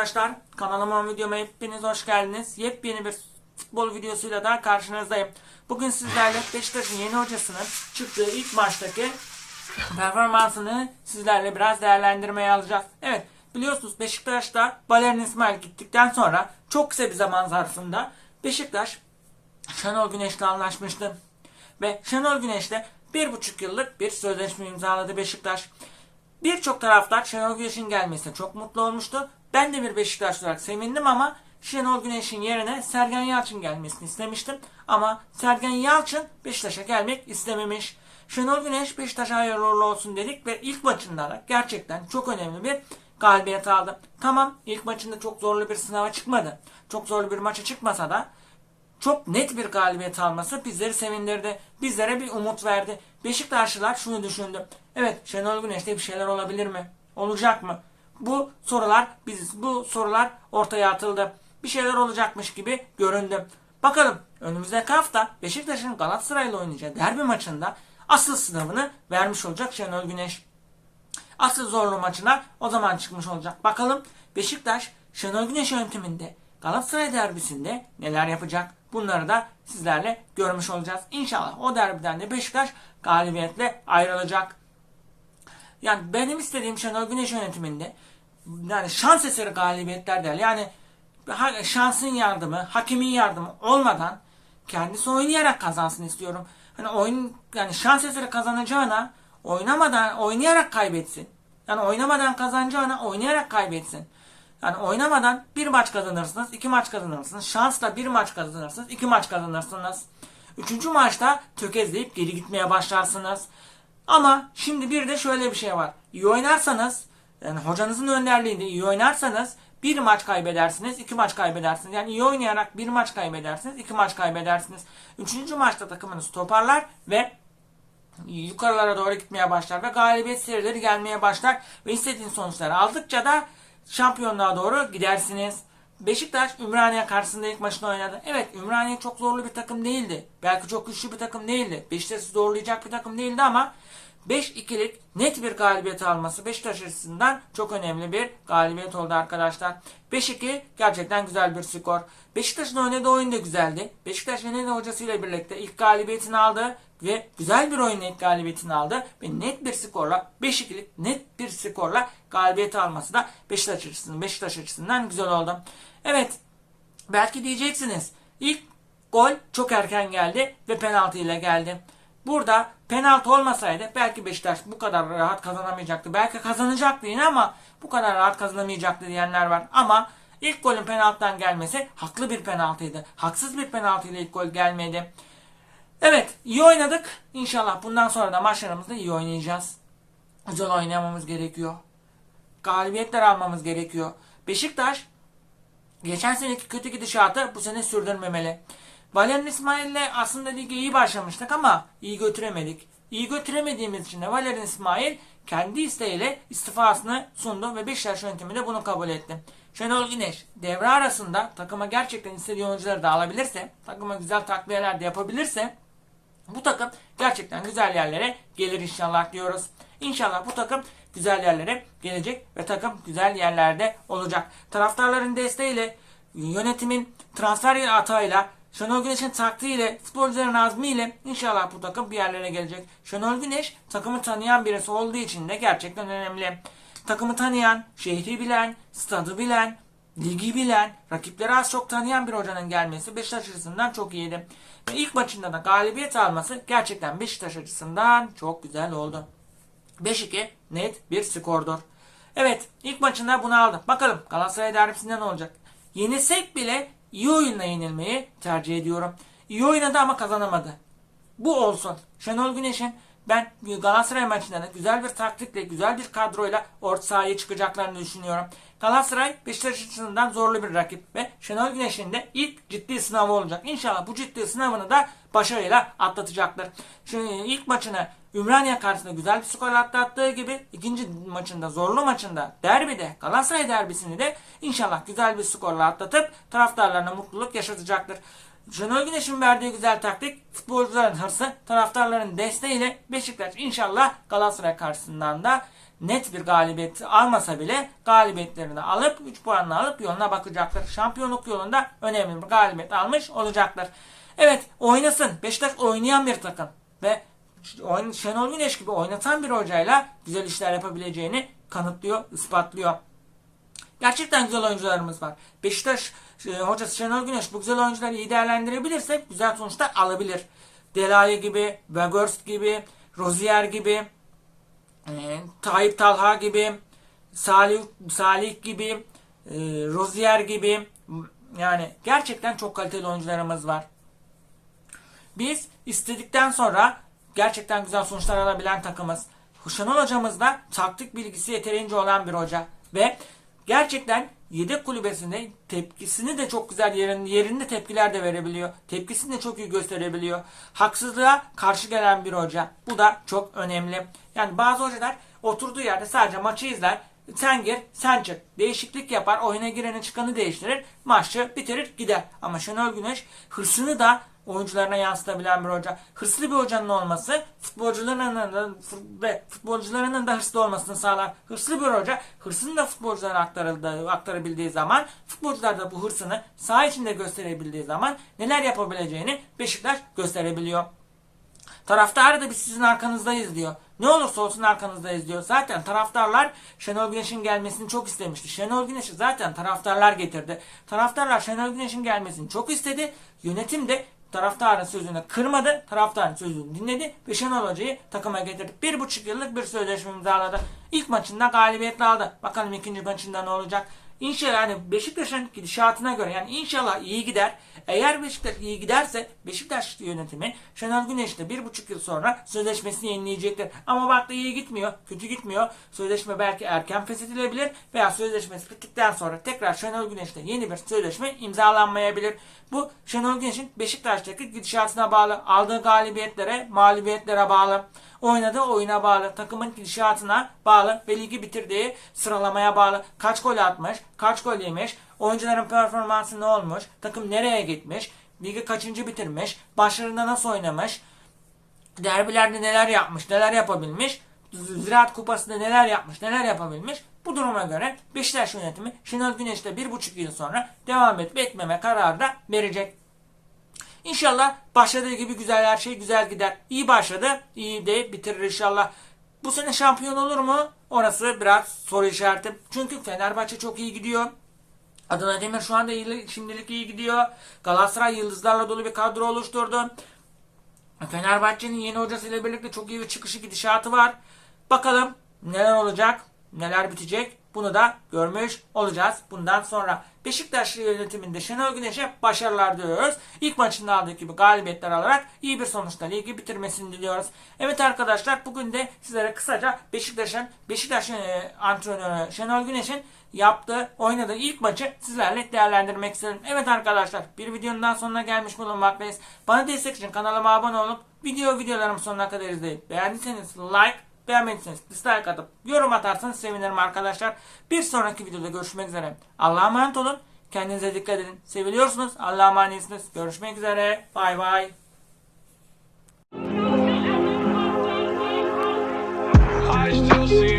arkadaşlar. Kanalıma videoma hepiniz hoş geldiniz. Yepyeni bir futbol videosuyla daha karşınızdayım. Bugün sizlerle Beşiktaş'ın yeni hocasının çıktığı ilk maçtaki performansını sizlerle biraz değerlendirmeye alacağız. Evet biliyorsunuz Beşiktaş'ta Valerian İsmail gittikten sonra çok kısa bir zaman zarfında Beşiktaş Şenol Güneş'le anlaşmıştı. Ve Şenol Güneş'le bir buçuk yıllık bir sözleşme imzaladı Beşiktaş. Birçok taraftar Şenol Güneş'in gelmesine çok mutlu olmuştu. Ben de bir Beşiktaş olarak sevindim ama Şenol Güneş'in yerine Sergen Yalçın gelmesini istemiştim. Ama Sergen Yalçın Beşiktaş'a gelmek istememiş. Şenol Güneş Beşiktaş'a hayırlı olsun dedik ve ilk maçında da gerçekten çok önemli bir galibiyet aldı. Tamam ilk maçında çok zorlu bir sınava çıkmadı. Çok zorlu bir maça çıkmasa da çok net bir galibiyet alması bizleri sevindirdi. Bizlere bir umut verdi. Beşiktaşlılar şunu düşündü. Evet Şenol Güneş'te bir şeyler olabilir mi? Olacak mı? Bu sorular biz bu sorular ortaya atıldı. Bir şeyler olacakmış gibi göründü. Bakalım önümüzdeki hafta Beşiktaş'ın Galatasaray'la oynayacağı derbi maçında asıl sınavını vermiş olacak Şenol Güneş. Asıl zorlu maçına o zaman çıkmış olacak. Bakalım Beşiktaş Şenol Güneş yönteminde Galatasaray derbisinde neler yapacak? Bunları da sizlerle görmüş olacağız. İnşallah o derbiden de Beşiktaş galibiyetle ayrılacak. Yani benim istediğim Şenol Güneş yönetiminde yani şans eseri galibiyetler der. Yani şansın yardımı, hakemin yardımı olmadan kendisi oynayarak kazansın istiyorum. Hani oyun yani şans eseri kazanacağına oynamadan oynayarak kaybetsin. Yani oynamadan kazanacağına oynayarak kaybetsin. Yani oynamadan bir maç kazanırsınız, iki maç kazanırsınız. Şansla bir maç kazanırsınız, iki maç kazanırsınız. Üçüncü maçta tökezleyip geri gitmeye başlarsınız. Ama şimdi bir de şöyle bir şey var. İyi oynarsanız, yani hocanızın önderliğinde iyi oynarsanız bir maç kaybedersiniz, iki maç kaybedersiniz. Yani iyi oynayarak bir maç kaybedersiniz, iki maç kaybedersiniz. Üçüncü maçta takımınız toparlar ve yukarılara doğru gitmeye başlar ve galibiyet serileri gelmeye başlar ve istediğiniz sonuçları aldıkça da şampiyonluğa doğru gidersiniz. Beşiktaş Ümraniye karşısında ilk maçını oynadı. Evet Ümraniye çok zorlu bir takım değildi. Belki çok güçlü bir takım değildi. Beşiktaş'ı zorlayacak bir takım değildi ama 5-2'lik net bir galibiyet alması Beşiktaş açısından çok önemli bir galibiyet oldu arkadaşlar. 5-2 gerçekten güzel bir skor. Beşiktaş'ın oynadığı oyun da güzeldi. Beşiktaş Venedik'in hocasıyla birlikte ilk galibiyetini aldı ve güzel bir oyunla ilk galibiyetini aldı ve net bir skorla 5-2'lik net bir skorla galibiyeti alması da Beşiktaş açısından, Beşiktaş açısından güzel oldu. Evet belki diyeceksiniz ilk gol çok erken geldi ve penaltı ile geldi. Burada penaltı olmasaydı belki Beşiktaş bu kadar rahat kazanamayacaktı. Belki kazanacaktı yine ama bu kadar rahat kazanamayacaktı diyenler var. Ama ilk golün penaltıdan gelmesi haklı bir penaltıydı. Haksız bir penaltıyla ilk gol gelmedi. Evet iyi oynadık. İnşallah bundan sonra da maçlarımızda iyi oynayacağız. Güzel oynamamız gerekiyor. Galibiyetler almamız gerekiyor. Beşiktaş geçen seneki kötü gidişatı bu sene sürdürmemeli. Valerian İsmail'le aslında lige iyi başlamıştık ama iyi götüremedik. İyi götüremediğimiz için de Valerian İsmail kendi isteğiyle istifasını sundu ve Beşiktaş yönetimi de bunu kabul etti. Şenol Güneş devre arasında takıma gerçekten istediği oyuncuları da alabilirse, takıma güzel takviyeler de yapabilirse bu takım gerçekten güzel yerlere gelir inşallah diyoruz. İnşallah bu takım güzel yerlere gelecek ve takım güzel yerlerde olacak. Taraftarların desteğiyle, yönetimin transfer atağıyla, Şenol Güneş'in taktiğiyle, futbolcuların azmiyle inşallah bu takım bir yerlere gelecek. Şenol Güneş takımı tanıyan birisi olduğu için de gerçekten önemli. Takımı tanıyan, şehri bilen, stadı bilen, ligi bilen, rakipleri az çok tanıyan bir hocanın gelmesi Beşiktaş açısından çok iyiydi. Ve ilk maçında da galibiyet alması gerçekten Beşiktaş açısından çok güzel oldu. 5-2 net bir skordur. Evet ilk maçında bunu aldı. Bakalım Galatasaray derbisinde ne olacak? Yenilsek bile iyi oyunla yenilmeyi tercih ediyorum. İyi oynadı ama kazanamadı. Bu olsun. Şenol Güneş'in ben Galatasaray maçında da güzel bir taktikle, güzel bir kadroyla orta sahaya çıkacaklarını düşünüyorum. Galatasaray Beşiktaş açısından zorlu bir rakip ve Şenol Güneş'in de ilk ciddi sınavı olacak. İnşallah bu ciddi sınavını da başarıyla atlatacaktır. Şimdi ilk maçını Ümraniye karşısında güzel bir skor atlattığı gibi ikinci maçında zorlu maçında derbide Galatasaray derbisini de inşallah güzel bir skorla atlatıp taraftarlarına mutluluk yaşatacaktır. Şenol Güneş'in verdiği güzel taktik, futbolcuların hırsı, taraftarların desteğiyle Beşiktaş inşallah Galatasaray karşısından da net bir galibiyet almasa bile galibiyetlerini alıp 3 puanını alıp yoluna bakacaktır. Şampiyonluk yolunda önemli bir galibiyet almış olacaktır. Evet oynasın. Beşiktaş oynayan bir takım ve Şenol Güneş gibi oynatan bir hocayla güzel işler yapabileceğini kanıtlıyor, ispatlıyor. Gerçekten güzel oyuncularımız var. Beşiktaş e, hocası Şenol Güneş bu güzel oyuncuları iyi değerlendirebilirse güzel sonuçlar alabilir. Delaye gibi, Weghorst gibi, Rozier gibi, e, Tayyip Talha gibi, Salih, Salih gibi, e, Rozier gibi yani gerçekten çok kaliteli oyuncularımız var. Biz istedikten sonra gerçekten güzel sonuçlar alabilen takımız. Şenol hocamız da taktik bilgisi yeterince olan bir hoca. Ve gerçekten yedek kulübesinde tepkisini de çok güzel yerin, yerinde tepkiler de verebiliyor. Tepkisini de çok iyi gösterebiliyor. Haksızlığa karşı gelen bir hoca. Bu da çok önemli. Yani bazı hocalar oturduğu yerde sadece maçı izler. Sen gir, sen çık. Değişiklik yapar, oyuna gireni çıkanı değiştirir, maçı bitirir, gider. Ama Şenol Güneş hırsını da oyuncularına yansıtabilen bir hoca. Hırslı bir hocanın olması futbolcularının da ve futbolcularının da hırslı olmasını sağlar. Hırslı bir hoca hırsını da futbolculara aktarıldığı, aktarabildiği zaman futbolcular da bu hırsını saha içinde gösterebildiği zaman neler yapabileceğini Beşiktaş gösterebiliyor. Taraftarı da biz sizin arkanızdayız diyor. Ne olursa olsun arkanızdayız diyor. Zaten taraftarlar Şenol Güneş'in gelmesini çok istemişti. Şenol Güneş'i zaten taraftarlar getirdi. Taraftarlar Şenol Güneş'in gelmesini çok istedi. Yönetim de taraftarın sözünü kırmadı. Taraftarın sözünü dinledi ve Şenol Hoca'yı takıma getirdi. Bir buçuk yıllık bir sözleşme imzaladı. İlk maçında galibiyetle aldı. Bakalım ikinci maçında ne olacak? İnşallah yani Beşiktaş'ın gidişatına göre yani inşallah iyi gider. Eğer Beşiktaş iyi giderse Beşiktaş yönetimi Şenol Güneş'le bir buçuk yıl sonra sözleşmesini yenileyecektir. Ama baktı iyi gitmiyor, kötü gitmiyor. Sözleşme belki erken feshedilebilir veya sözleşmesi bittikten sonra tekrar Şenol Güneş'le yeni bir sözleşme imzalanmayabilir. Bu Şenol Güneş'in Beşiktaş'taki gidişatına bağlı, aldığı galibiyetlere, mağlubiyetlere bağlı oynadığı oyuna bağlı, takımın gidişatına bağlı ve ligi bitirdiği sıralamaya bağlı. Kaç gol atmış, kaç gol yemiş, oyuncuların performansı ne olmuş, takım nereye gitmiş, ligi kaçıncı bitirmiş, başlarında nasıl oynamış, derbilerde neler yapmış, neler yapabilmiş, Ziraat Kupası'nda neler yapmış, neler yapabilmiş. Bu duruma göre Beşiktaş yönetimi Şenol Güneş'le bir buçuk yıl sonra devam etme etmeme kararı da verecek. İnşallah başladığı gibi güzel her şey güzel gider. İyi başladı, iyi de bitirir inşallah. Bu sene şampiyon olur mu? Orası biraz soru işareti. Çünkü Fenerbahçe çok iyi gidiyor. Adana Demir şu anda iyi, şimdilik iyi gidiyor. Galatasaray yıldızlarla dolu bir kadro oluşturdu. Fenerbahçe'nin yeni hocasıyla birlikte çok iyi bir çıkışı gidişatı var. Bakalım neler olacak, neler bitecek bunu da görmüş olacağız bundan sonra. Beşiktaş yönetiminde Şenol Güneş'e başarılar diliyoruz. İlk maçında aldığı gibi galibiyetler alarak iyi bir sonuçla ligi bitirmesini diliyoruz. Evet arkadaşlar bugün de sizlere kısaca Beşiktaş'ın Beşiktaş e, antrenörü Şenol Güneş'in yaptığı, oynadığı ilk maçı sizlerle değerlendirmek istedim. Evet arkadaşlar bir videonun daha sonuna gelmiş bulunmaktayız. Bana destek için kanalıma abone olup video videolarımı sonuna kadar izleyip beğendiyseniz like Beğenmediyseniz dislike atıp yorum atarsanız sevinirim arkadaşlar. Bir sonraki videoda görüşmek üzere. Allah'a emanet olun. Kendinize dikkat edin. Seviliyorsunuz. Allah'a emanetsiniz. Görüşmek üzere. Bay bay. I still see